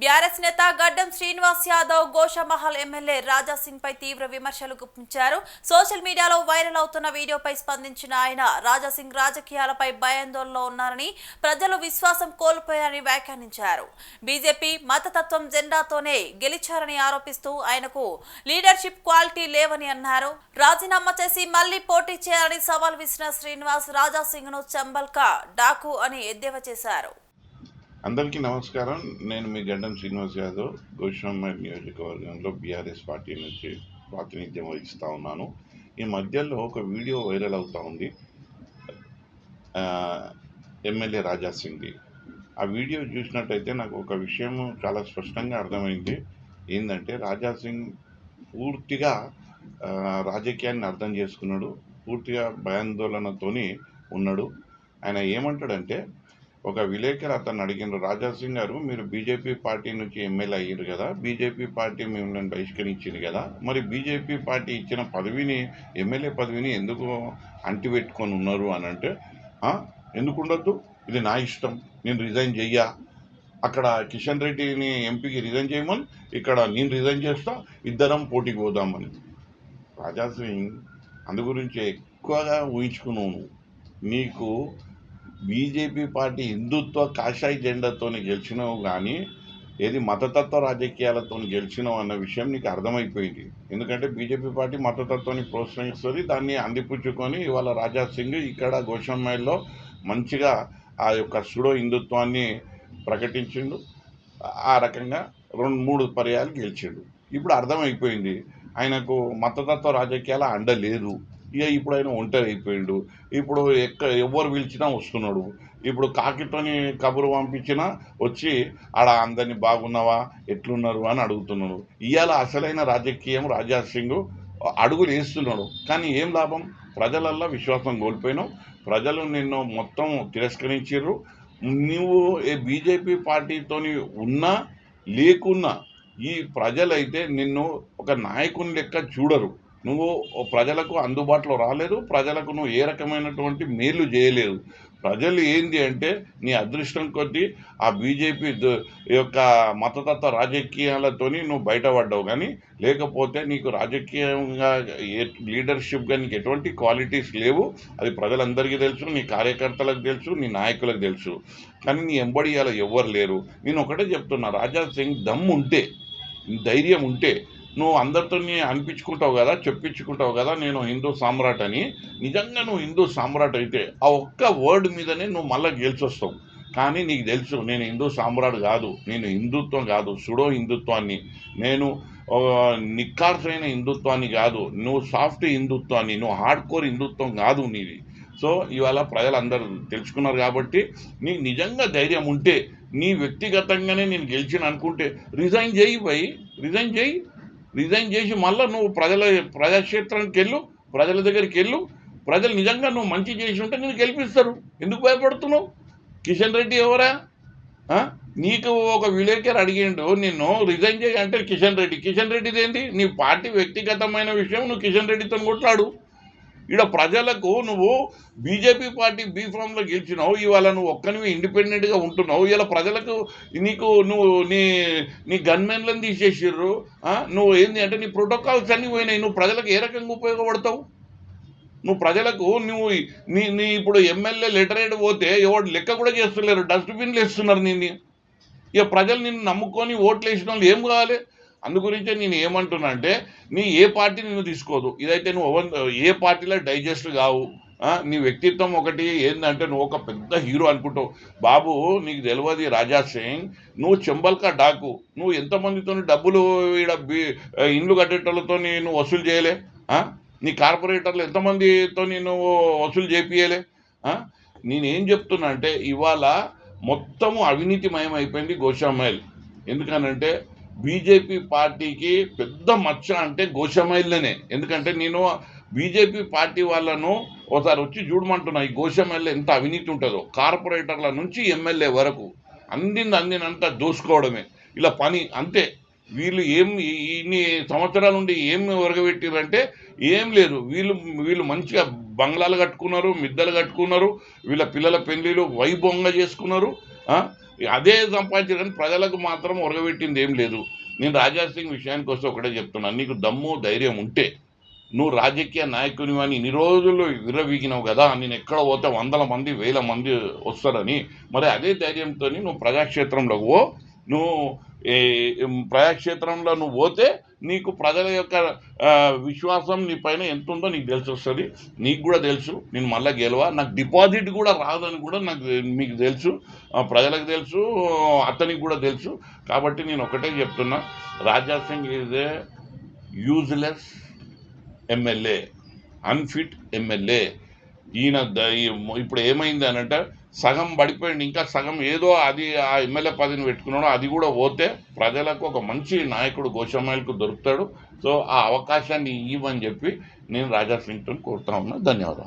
BRS నేత Gaddam Srinivas Yadav Goshamahal MLA Raja Singh పై తీవ్ర విమర్శలు గుప్పించారు. సోషల్ మీడియాలో వైరల్ అవుతున్న వీడియోపై స్పందించిన ఆయన రాజా సింగ్ రాజకీయాలపై భయాందోళనలో ఉన్నారని ప్రజలు విశ్వాసం కోల్పోయారని వ్యాఖ్యానించారు. బీజేపీ మతతత్వం జెండాతోనే గెలిచారని ఆరోపిస్తూ ఆయనకు లీడర్షిప్ క్వాలిటీ లేవని అన్నారు. రాజీనామా చేసి మళ్ళీ పోటీ చేయాలని సవాల్ విసిరిన శ్రీనివాస్ రాజా సింగ్ను చంబల్కా డాకు అని ఎద్దేవా చేశారు. అందరికీ నమస్కారం. నేను మీ గడ్డం శ్రీనివాస్ యాదవ్. గోస్వామి నియోజకవర్గంలో బీఆర్ఎస్ పార్టీ నుంచి ప్రాతినిధ్యం వహిస్తూ ఉన్నాను. ఈ మధ్యలో ఒక వీడియో వైరల్ అవుతూ ఉంది. ఎమ్మెల్యే రాజా సింగ్ది. ఆ వీడియో చూసినట్టయితే నాకు ఒక విషయం చాలా స్పష్టంగా అర్థమైంది. ఏంటంటే రాజా సింగ్ పూర్తిగా రాజకీయాన్ని అర్థం చేసుకున్నాడు. పూర్తిగా భయాందోళనతోని ఉన్నాడు. ఆయన ఏమంటాడంటే ఒక విలేకరు అతను అడిగినారు రాజా సింగ్ గారు మీరు బీజేపీ పార్టీ నుంచి ఎమ్మెల్యే అయ్యారు కదా బీజేపీ పార్టీ మిమ్మల్ని బహిష్కరించింది కదా మరి బీజేపీ పార్టీ ఇచ్చిన పదవిని ఎమ్మెల్యే పదవిని ఎందుకు అంటిపెట్టుకొని ఉన్నారు అని అంటే ఎందుకు ఉండొద్దు? ఇది నా ఇష్టం నేను రిజైన్ చెయ్యా. అక్కడ కిషన్ రెడ్డిని ఎంపీకి రిజైన్ చేయమని ఇక్కడ నేను రిజైన్ చేస్తా ఇద్దరం పోటీకి పోదామని రాజా సింగ్ అందు గురించి ఎక్కువగా ఊహించుకున్నాను నీకు బీజేపీ పార్టీ హిందుత్వ కాషాయ జెండాతో గెలిచినావు కానీ ఏది మతతత్వ రాజకీయాలతో గెలిచినావు అన్న విషయం నీకు అర్థమైపోయింది. ఎందుకంటే బీజేపీ పార్టీ మతతత్వాన్ని ప్రోత్సహిస్తుంది దాన్ని అందిపుచ్చుకొని ఇవాళ రాజా సింగ్ ఇక్కడ గోషమ్మాయిల్లో మంచిగా ఆ యొక్క సుడో హిందుత్వాన్ని ప్రకటించిండు. ఆ రకంగా రెండు మూడు పర్యాలు గెలిచిండు. ఇప్పుడు అర్థమైపోయింది ఆయనకు మతతత్వ రాజకీయాల అండ లేదు. ఇక ఇప్పుడు ఆయన ఒంటరి అయిపోయిండు. ఇప్పుడు ఎక్కడ ఎవరు పిలిచినా వస్తున్నాడు. ఇప్పుడు కాకితోని కబురు పంపించినా వచ్చి ఆడ అందరినీ బాగున్నావా? ఎట్లున్నారు? అని అడుగుతున్నాడు. ఇవాళ అసలైన రాజకీయం రాజా సింగ్ అడుగులు వేస్తున్నాడు. కానీ ఏం లాభం? ప్రజలల్లో విశ్వాసం కోల్పోయినావు ప్రజలు నిన్ను మొత్తం తిరస్కరించారు నువ్వు ఏ బీజేపీ పార్టీతోని ఉన్నా లేకున్నా ఈ ప్రజలైతే నిన్ను ఒక నాయకుని లెక్క చూడరు. నువ్వు ప్రజలకు అందుబాటులో రాలేదు ప్రజలకు నువ్వు ఏ రకమైనటువంటి మేలు చేయలేదు. ప్రజలు ఏంది అంటే నీ అదృష్టం కొద్దీ ఆ బీజేపీ యొక్క మతతత్వ రాజకీయాలతోని నువ్వు బయటపడ్డావు. కానీ లేకపోతే నీకు రాజకీయంగా ఏ లీడర్షిప్గా నీకు ఎటువంటి క్వాలిటీస్ లేవు. అది ప్రజలందరికీ తెలుసు నీ కార్యకర్తలకు తెలుసు నీ నాయకులకు తెలుసు. కానీ నీ ఎంబడి అలా ఎవ్వరు లేరు. నేను ఒకటే చెప్తున్నా రాజా సింగ్ దమ్ ఉంటే ధైర్యం ఉంటే నువ్వు అందరితో అనిపించుకుంటావు కదా చెప్పించుకుంటావు కదా నేను హిందూ సామ్రాట్ అని నిజంగా నువ్వు హిందూ సామ్రాట్ అయితే ఆ ఒక్క వర్డ్ మీదనే నువ్వు మళ్ళీ గెలిచొస్తావు. కానీ నీకు తెలుసు నేను హిందూ సామ్రాట్ కాదు నేను హిందుత్వం కాదు సుడో హిందుత్వాన్ని. నేను ఆ, నిక్కార్సైన హిందుత్వాన్ని కాదు నువ్వు సాఫ్ట్ హిందుత్వాన్ని నువ్వు హార్డ్ కోర్ హిందుత్వం కాదు నీది. సో ఇవాళ ప్రజలందరూ తెలుసుకున్నారు కాబట్టి నీకు నిజంగా ధైర్యం ఉంటే నీ వ్యక్తిగతంగానే నేను గెలిచిన అనుకుంటే రిజైన్ చేయి పోయి రిజైన్ చేయి. రిజైన్ చేసి మళ్ళీ నువ్వు ప్రజల ప్రజాక్షేత్రానికి వెళ్ళు ప్రజల దగ్గరికి వెళ్ళు. ప్రజలు నిజంగా నువ్వు మంచి చేసి ఉంటే నేను గెలిపిస్తారు. ఎందుకు భయపడుతున్నావు? కిషన్ రెడ్డి ఎవరా? నీకు ఒక విలేకరు అడిగిండు నిన్ను రిజైన్ చేయ అంటే కిషన్ రెడ్డి. కిషన్ రెడ్డిది ఏంటి నీ పార్టీ వ్యక్తిగతమైన విషయం నువ్వు కిషన్ రెడ్డితో కొట్లాడు. ఇక్కడ ప్రజలకు నువ్వు బీజేపీ పార్టీ బీ ఫామ్లో గెలిచినావు ఇవాళ నువ్వు ఒక్కనివి ఇండిపెండెంట్గా ఉంటున్నావు ఇలా ప్రజలకు నీకు నువ్వు నీ నీ గన్మెన్లను తీసేసిర్రు నువ్వు ఏంది అంటే నీ ప్రోటోకాల్స్ అన్నీ పోయినాయి నువ్వు ప్రజలకు ఏ రకంగా ఉపయోగపడతావు? నువ్వు ప్రజలకు నువ్వు నీ నీ ఇప్పుడు ఎమ్మెల్యే లెటర్ హెడ్ పోతే ఎవరు లెక్క కూడా చేస్తలేరు డస్ట్బిన్లు వేస్తున్నారు నిన్ను. ఇక ప్రజలు నిన్ను నమ్ముకొని ఓట్లు వేసిన వాళ్ళు ఏం కావాలి? అందుగురించే నేను ఏమంటున్నా అంటే నీ ఏ పార్టీ నిన్ను తీసుకోదు. ఇదైతే నువ్వు ఓవన్ ఏ పార్టీలో డైజెస్ట్ కావు. నీ వ్యక్తిత్వం ఒకటి ఏంటంటే నువ్వు ఒక పెద్ద హీరో అనుకుంటావు. బాబు నీకు తెలియదు రాజా సింగ్ నువ్వు చెంబల్కా డాకు. నువ్వు ఎంతమందితో డబ్బులు ఈడ బి- ఇండ్లు కట్టేటోళ్ళతో నువ్వు వసూలు చేయలే? నీ కార్పొరేటర్లు ఎంతమందితో నువ్వు వసూలు చేపియలే? నేనేం చెప్తున్నా అంటే ఇవాళ మొత్తము అవినీతిమయం అయిపోయింది గోషామైల్ ఎందుకనంటే బీజేపీ పార్టీకి పెద్ద మచ్చ అంటే గోషమైల్లోనే ఎందుకంటే నేను బీజేపీ పార్టీ వాళ్ళను ఒకసారి వచ్చి చూడమంటున్నా ఈ గోషమైల్లో ఎంత అవినీతి ఉంటుందో. కార్పొరేటర్ల నుంచి ఎమ్మెల్యే వరకు అందింది అందినంత దోసుకోవడమే. ఇలా పని అంతే. వీళ్ళు ఏం ఇన్ని సంవత్సరాల నుండి ఏం ఒరగబెట్టారంటే ఏం లేదు. వీళ్ళు వీళ్ళు మంచిగా బంగ్లాలు కట్టుకున్నారు మిద్దలు కట్టుకున్నారు వీళ్ళ పిల్లల పెళ్ళిలు వైభవంగా చేసుకున్నారు అదే సంపాదించారు కానీ ప్రజలకు మాత్రం ఉరగబెట్టింది ఏం లేదు. నేను రాజా సింగ్ విషయానికి వస్తే ఒకటే చెప్తున్నాను నీకు దమ్ము ధైర్యం ఉంటే నువ్వు రాజకీయ నాయకుని అని ఇన్ని రోజులు విర్రవీగినావు కదా నేను ఎక్కడ పోతే వందల మంది వేల మంది వస్తారని. మరి అదే ధైర్యంతో నువ్వు ప్రజాక్షేత్రంలోకి పో. నువ్వు ప్రజాక్షేత్రంలో నువ్వు పోతే నీకు ప్రజల యొక్క విశ్వాసం నీ పైన ఎంత ఉందో నీకు తెలిసి వస్తుంది. నీకు కూడా తెలుసు. నేను మళ్ళీ గెలవా? నాకు డిపాజిట్ కూడా రాదని కూడా నాకు మీకు తెలుసు. ఆ, ప్రజలకు తెలుసు. అతనికి కూడా తెలుసు. కాబట్టి నేను ఒకటే చెప్తున్నా. Raja Singh is a useless MLA unfit MLA ఈయన ద- ఈ- ఇప్పుడు ఏమైంది అనంటే సగం పడిపోయింది. ఇంకా సగం ఏదో అది ఆ ఎమ్మెల్యే పదవిని పెట్టుకున్నాడో అది కూడా పోతే ప్రజలకు ఒక మంచి నాయకుడు గోషమ్మాయిలకు దొరుకుతాడు. సో ఆ అవకాశాన్ని ఇవ్వని చెప్పి నేను రాజా సింగ్తో కోరుతా ఉన్నా. ధన్యవాదాలు.